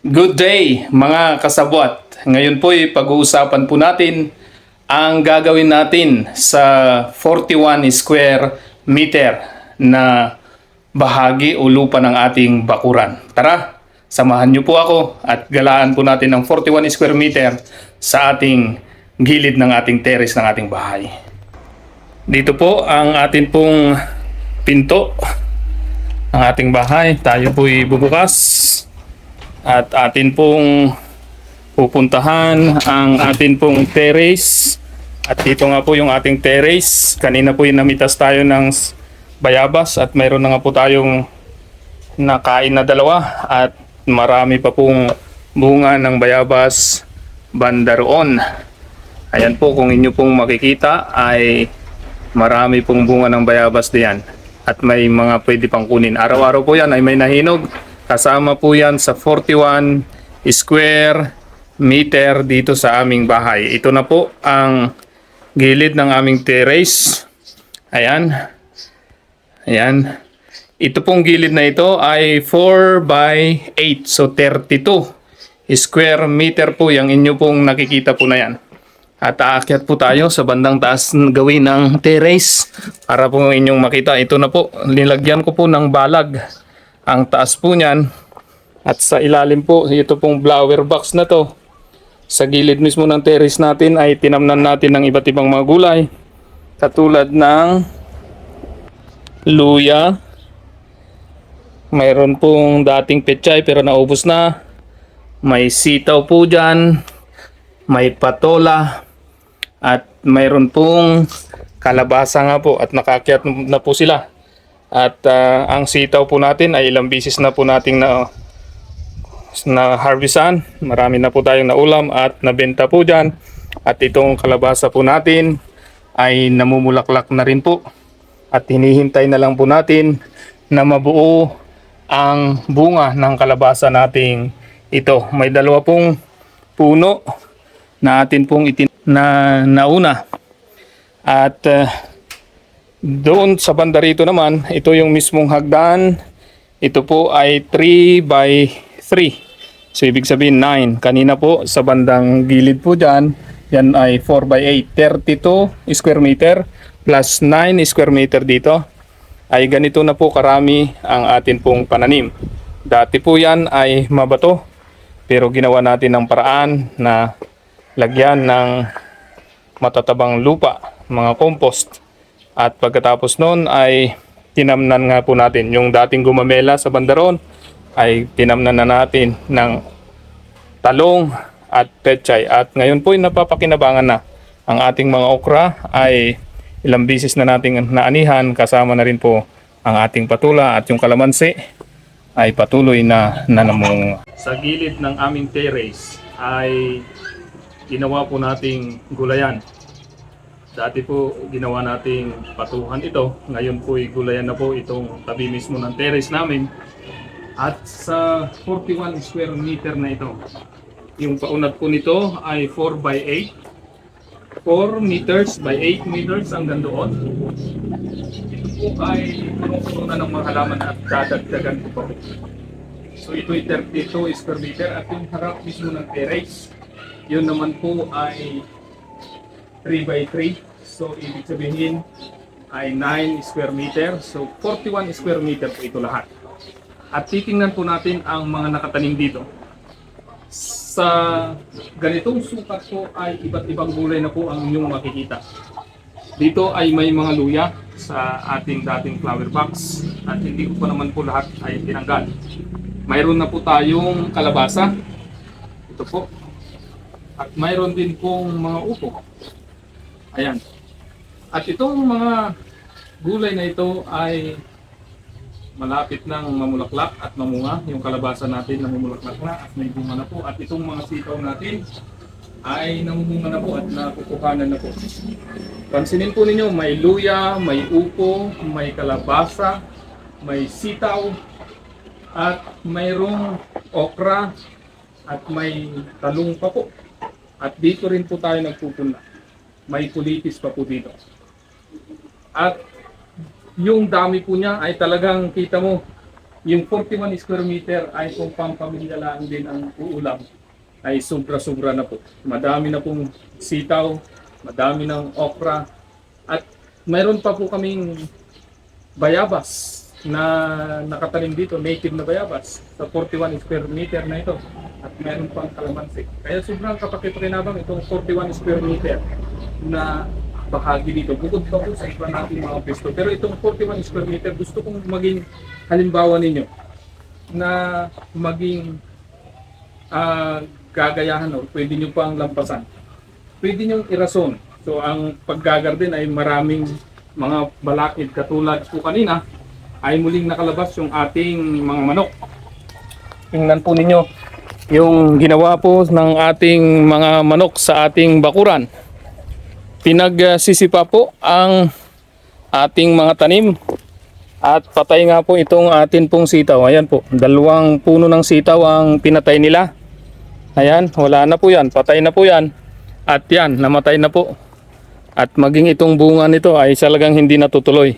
Good day mga kasabwat. Ngayon po ay pag-uusapan po natin ang gagawin natin sa 41 square meter na bahagi o lupa ng ating bakuran. Tara, samahan niyo po ako at galaan po natin ang 41 square meter sa ating gilid ng ating terrace ng ating bahay. Dito po ang atin pong pinto ng ating bahay. Tayo po'y bubukas at atin pong pupuntahan ang atin pong terrace. At dito nga po yung ating terrace. Kanina po yung namitas tayo ng bayabas at mayroon na nga po tayong nakain na dalawa at marami pa pong bunga ng bayabas banda roon. Ayan po kung inyo pong makikita ay marami pong bunga ng bayabas diyan at may mga pwede pang kunin. Araw-araw po yan ay may nahinog. Kasama po yan sa 41 square meter dito sa aming bahay. Ito na po ang gilid ng aming terrace. Ayan. Ayan. Ito pong gilid na ito ay 4 by 8. So 32 square meter po yung inyo pong nakikita po na yan. At aakyat po tayo sa bandang taas gawin ng terrace para po inyong makita. Ito na po, nilagyan ko po ng balag ang taas po niyan. At sa ilalim po, ito pong flower box na to. Sa gilid mismo ng terrace natin ay tinamnan natin ng iba't ibang mga gulay. Katulad ng luya. Mayroon pong dating pechay pero naubos na. May sitaw po dyan. May patola. At mayroon pong kalabasa nga po at nakakyat na po sila. At ah, ang sitaw po natin ay ilang bisis na po nating na na harvestan. Marami na po tayong naulam at nabenta po dyan. At itong kalabasa po natin ay namumulaklak na rin po. At hinihintay na lang po natin na mabuo ang bunga ng kalabasa nating ito. May dalawa pong puno na atin pong itin na nauna. At uh, doon sa banda rito naman, ito yung mismong hagdan. Ito po ay 3 by 3. So ibig sabihin 9. Kanina po sa bandang gilid po dyan, yan ay 4 by 8. 32 square meter plus 9 square meter dito. Ay ganito na po karami ang atin pong pananim. Dati po yan ay mabato. Pero ginawa natin ng paraan na lagyan ng matatabang lupa, mga compost. At pagkatapos noon ay tinamnan nga po natin. Yung dating gumamela sa bandaron ay tinamnan na natin ng talong at pechay. At ngayon po ay napapakinabangan na. Ang ating mga okra ay ilang bisis na nating naanihan kasama na rin po ang ating patula at yung kalamansi ay patuloy na nanamunga. Sa gilid ng aming terrace ay ginawa po nating gulayan. Dati po ginawa nating patuhan ito. Ngayon po ay gulayan na po itong tabi mismo ng terrace namin. At sa 41 square meter na ito, yung paunat po nito ay 4 by 8. 4 meters by 8 meters hanggang doon. Ito po ay puno na ng mga halaman at dadagdagan po. So ito ay 32 square meter at yung harap mismo ng terrace, yun naman po ay 3 by 3. So ibig sabihin ay 9 square meter. So 41 square meter po ito lahat. At titingnan po natin ang mga nakatanim dito. Sa ganitong sukat po ay iba't ibang gulay na po ang inyong makikita. Dito ay may mga luya sa ating dating flower box at hindi ko pa naman po lahat ay tinanggal. Mayroon na po tayong kalabasa. Ito po. At mayroon din pong mga upo. Ayan. At itong mga gulay na ito ay malapit nang mamulaklak at mamunga. Yung kalabasa natin namumulaklak na at may bunga na po. At itong mga sitaw natin ay namumunga na po at nakukuhanan na po. Pansinin po ninyo, may luya, may upo, may kalabasa, may sitaw, at mayroong okra, at may talong pa po. At dito rin po tayo nagpupunla. May kulitis pa po dito. At yung dami po niya ay talagang kita mo yung 41 square meter ay kung pampamilya lang din ang uulam ay sobra-sobra na po. Madami na pong sitaw, madami ng okra, at mayroon pa po kaming bayabas na nakatanim dito, native na bayabas sa 41 square meter na ito. At meron pang kalamansi. Kaya sobrang kapakipakinabang itong 41 square meter na bahagi dito. Bukod pa po sa iba nating mga pesto. Pero itong 41 square meter, gusto kong maging halimbawa ninyo na maging ah, gagayahan o pwede nyo pang lampasan. Pwede nyo irason. So ang paggagarden ay maraming mga balakid katulad po kanina ay muling nakalabas yung ating mga manok. Tingnan po ninyo yung ginawa po ng ating mga manok sa ating bakuran. Pinagsisipa po ang ating mga tanim at patay nga po itong atin pong sitaw. Ayan po, dalawang puno ng sitaw ang pinatay nila. Ayan, wala na po yan, patay na po yan. At yan, namatay na po. At maging itong bunga nito ay talagang hindi natutuloy.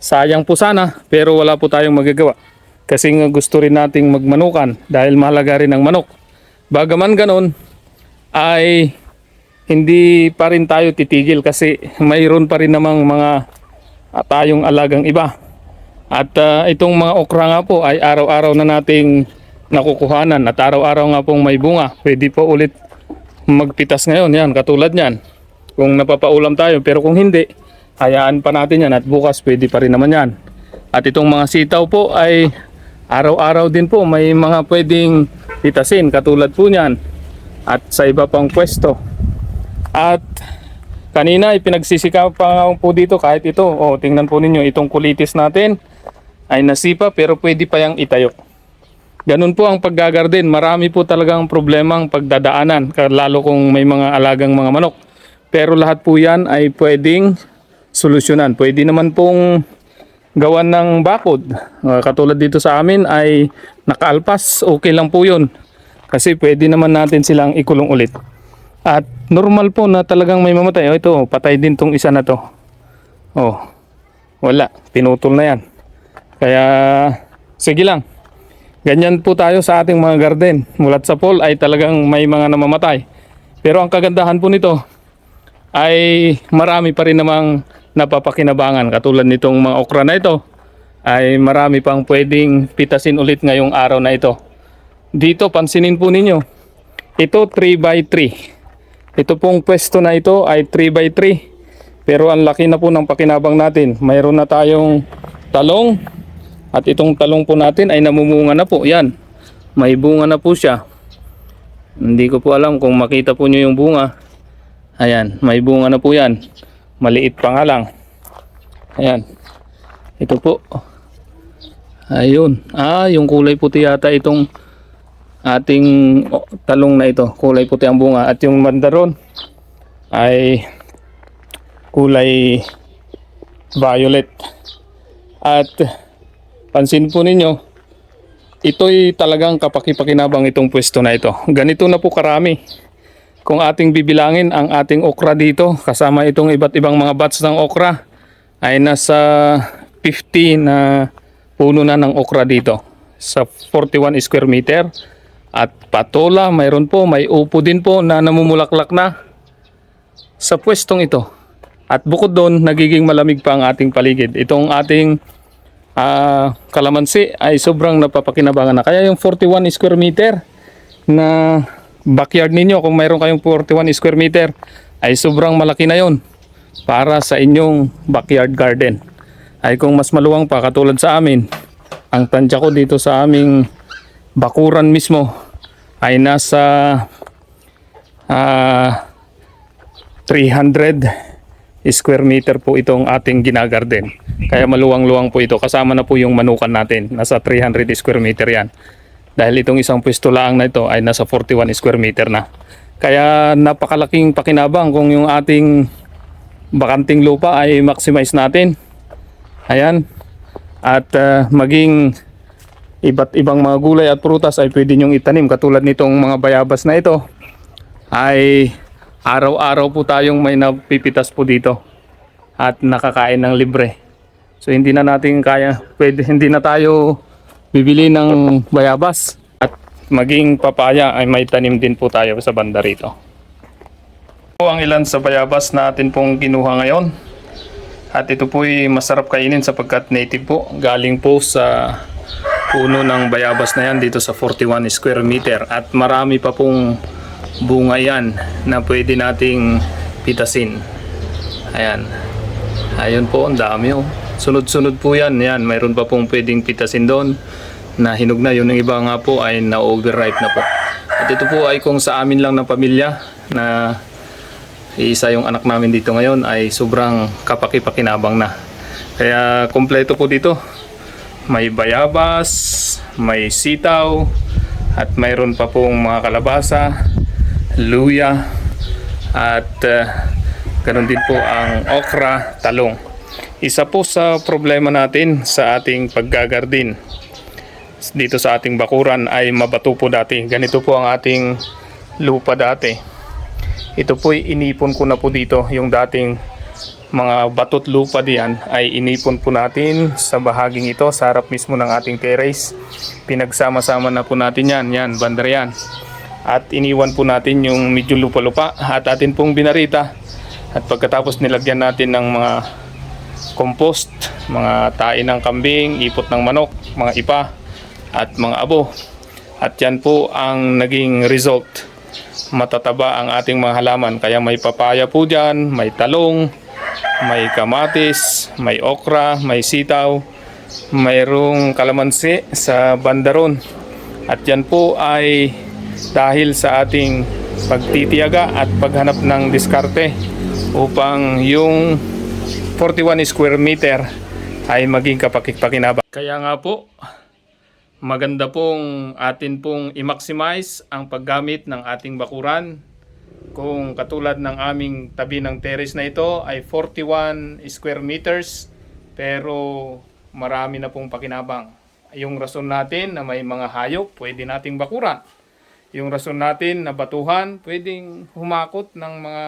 Sayang po sana, pero wala po tayong magagawa. Kasi nga gusto rin nating magmanukan dahil mahalaga rin ang manok. Bagaman ganon, ay hindi pa rin tayo titigil kasi mayroon pa rin namang mga ah, tayong alagang iba. At ah, itong mga okra nga po ay araw-araw na nating nakukuhanan at araw-araw nga pong may bunga. Pwede po ulit magpitas ngayon, yan, katulad niyan. Kung napapaulam tayo, pero kung hindi, hayaan pa natin yan at bukas pwede pa rin naman yan. At itong mga sitaw po ay araw-araw din po may mga pwedeng pitasin katulad po niyan at sa iba pang pwesto. At kanina ipinagsisikaw pa nga po dito kahit ito. O tingnan po ninyo itong kulitis natin ay nasipa pero pwede pa yang itayo. Ganun po ang paggagarden. Marami po talagang problemang pagdadaanan lalo kung may mga alagang mga manok. Pero lahat po yan ay pwedeng solusyonan. Pwede naman pong gawan ng bakod. Uh, katulad dito sa amin ay nakaalpas. Okay lang po yun. Kasi pwede naman natin silang ikulong ulit. At normal po na talagang may mamatay. Oh, ito, patay din tong isa na to. Oh, wala. Pinutol na yan. Kaya, sige lang. Ganyan po tayo sa ating mga garden. Mulat sa pool ay talagang may mga namamatay. Pero ang kagandahan po nito ay marami pa rin namang napapakinabangan. Katulad nitong mga okra na ito ay marami pang pwedeng pitasin ulit ngayong araw na ito. Dito, pansinin po ninyo. Ito 3 by 3 Ito pong pwesto na ito ay 3 by 3 Pero ang laki na po ng pakinabang natin. Mayroon na tayong talong. At itong talong po natin ay namumunga na po. Yan. May bunga na po siya. Hindi ko po alam kung makita po nyo yung bunga. Ayan. May bunga na po yan. Maliit pa nga lang. Ayan. Ito po. Ayun. Ah, yung kulay puti yata itong ating talong na ito. Kulay puti ang bunga. At yung mandaron ay kulay violet. At pansin po ninyo, ito'y talagang kapakipakinabang itong pwesto na ito. Ganito na po karami. Kung ating bibilangin ang ating okra dito, kasama itong iba't ibang mga batch ng okra, ay nasa 50 na puno na ng okra dito sa 41 square meter. At patola, mayroon po, may upo din po na namumulaklak na sa pwestong ito. At bukod doon, nagiging malamig pa ang ating paligid. Itong ating ah, kalamansi ay sobrang napapakinabangan na. Kaya yung 41 square meter na backyard ninyo, kung mayroon kayong 41 square meter, ay sobrang malaki na yon para sa inyong backyard garden. Ay kung mas maluwang pa, katulad sa amin, ang tansya ko dito sa aming bakuran mismo ay nasa ah 300 square meter po itong ating ginagarden. Kaya maluwang-luwang po ito. Kasama na po yung manukan natin. Nasa 300 square meter yan. Dahil itong isang pwesto lang na ito ay nasa 41 square meter na. Kaya napakalaking pakinabang kung yung ating bakanting lupa ay maximize natin. Ayan. At ah, maging iba't ibang mga gulay at prutas ay pwede nyong itanim. Katulad nitong mga bayabas na ito ay araw-araw po tayong may napipitas po dito at nakakain ng libre. So hindi na natin kaya, pwede, hindi na tayo bibili ng bayabas at maging papaya ay may tanim din po tayo sa banda rito. Po ang ilan sa bayabas na atin pong kinuha ngayon. At ito po ay masarap kainin sapagkat native po. Galing po sa puno ng bayabas na yan dito sa 41 square meter. At marami pa pong bunga yan na pwede nating pitasin. Ayan. Ayun po, ang dami oh. Sunod-sunod po yan. Yan, mayroon pa pong pwedeng pitasin doon na hinog na. Yun ang iba nga po ay na-overripe na po. At ito po ay kung sa amin lang na pamilya na isa yung anak namin dito ngayon ay sobrang kapaki-pakinabang na. Kaya kompleto po dito. May bayabas, may sitaw, at mayroon pa pong mga kalabasa, luya, at uh, ganun din po ang okra, talong. Isa po sa problema natin sa ating paggagardin dito sa ating bakuran ay mabato po dati. Ganito po ang ating lupa dati. Ito po inipon ko na po dito yung dating mga batot lupa diyan ay inipon po natin sa bahaging ito sa harap mismo ng ating terrace. Pinagsama-sama na po natin yan, yan, bandar yan. At iniwan po natin yung medyo lupa-lupa at atin pong binarita. At pagkatapos nilagyan natin ng mga compost, mga tae ng kambing, ipot ng manok, mga ipa, at mga abo. At yan po ang naging result. Matataba ang ating mga halaman. Kaya may papaya po dyan, may talong, may kamatis, may okra, may sitaw, mayroong kalamansi sa bandaron. At yan po ay dahil sa ating pagtitiyaga at paghanap ng diskarte upang yung 41 square meter ay maging kapakikpakinabang. Kaya nga po, maganda pong atin pong i-maximize ang paggamit ng ating bakuran. Kung katulad ng aming tabi ng terrace na ito ay 41 square meters pero marami na pong pakinabang. Yung rason natin na may mga hayop, pwede nating bakuran. Yung rason natin na batuhan, pwedeng humakot ng mga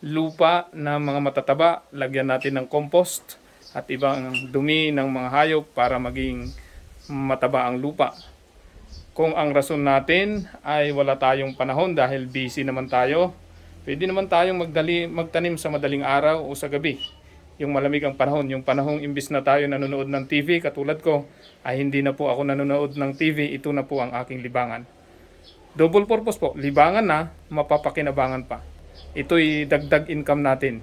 lupa na mga matataba, lagyan natin ng compost at ibang dumi ng mga hayop para maging mataba ang lupa. Kung ang rason natin ay wala tayong panahon dahil busy naman tayo, pwede naman tayong magdali, magtanim sa madaling araw o sa gabi. Yung malamig ang panahon, yung panahong imbis na tayo nanonood ng TV, katulad ko, ay hindi na po ako nanonood ng TV, ito na po ang aking libangan. Double purpose po, libangan na, mapapakinabangan pa. Ito'y dagdag income natin.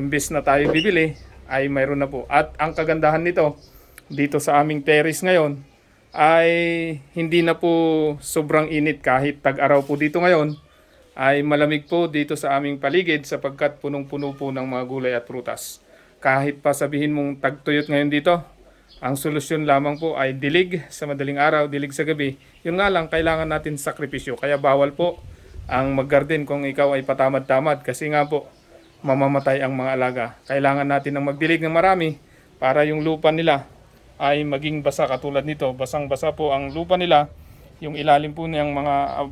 Imbis na tayo bibili, ay mayroon na po. At ang kagandahan nito, dito sa aming terrace ngayon, ay hindi na po sobrang init kahit tag-araw po dito ngayon, ay malamig po dito sa aming paligid sapagkat punong-puno po ng mga gulay at prutas. Kahit pa sabihin mong tagtuyot ngayon dito, ang solusyon lamang po ay dilig sa madaling araw, dilig sa gabi. Yun nga lang, kailangan natin sakripisyo. Kaya bawal po ang mag-garden kung ikaw ay patamad-tamad kasi nga po mamamatay ang mga alaga. Kailangan natin ng magdilig ng marami para yung lupa nila ay maging basa katulad nito. Basang-basa po ang lupa nila. Yung ilalim po niyang mga uh,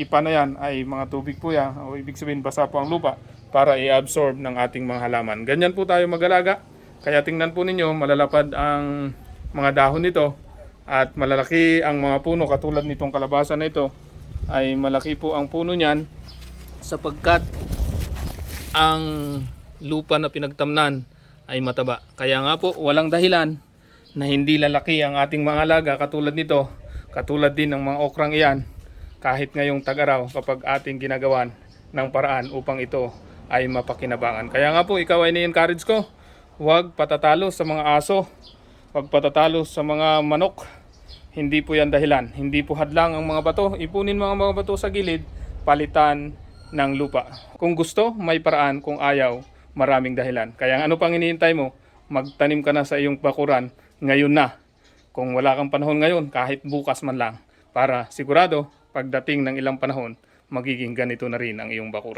ipa na yan ay mga tubig po yan. O ibig sabihin basa po ang lupa para i-absorb ng ating mga halaman. Ganyan po tayo mag-alaga. Kaya tingnan po ninyo, malalapad ang mga dahon nito at malalaki ang mga puno katulad nitong kalabasa na ito ay malaki po ang puno niyan sapagkat ang lupa na pinagtamnan ay mataba. Kaya nga po, walang dahilan na hindi lalaki ang ating mga alaga katulad nito, katulad din ng mga okrang iyan, kahit ngayong tag-araw kapag ating ginagawan ng paraan upang ito ay mapakinabangan. Kaya nga po, ikaw ay ni-encourage ko, huwag patatalo sa mga aso, huwag patatalo sa mga manok. Hindi po yan dahilan. Hindi po hadlang ang mga bato. Ipunin mga mga bato sa gilid, palitan ng lupa. Kung gusto, may paraan. Kung ayaw, maraming dahilan. Kaya ano pang hinihintay mo? Magtanim ka na sa iyong bakuran ngayon na. Kung wala kang panahon ngayon, kahit bukas man lang. Para sigurado, pagdating ng ilang panahon, magiging ganito na rin ang iyong bakuran.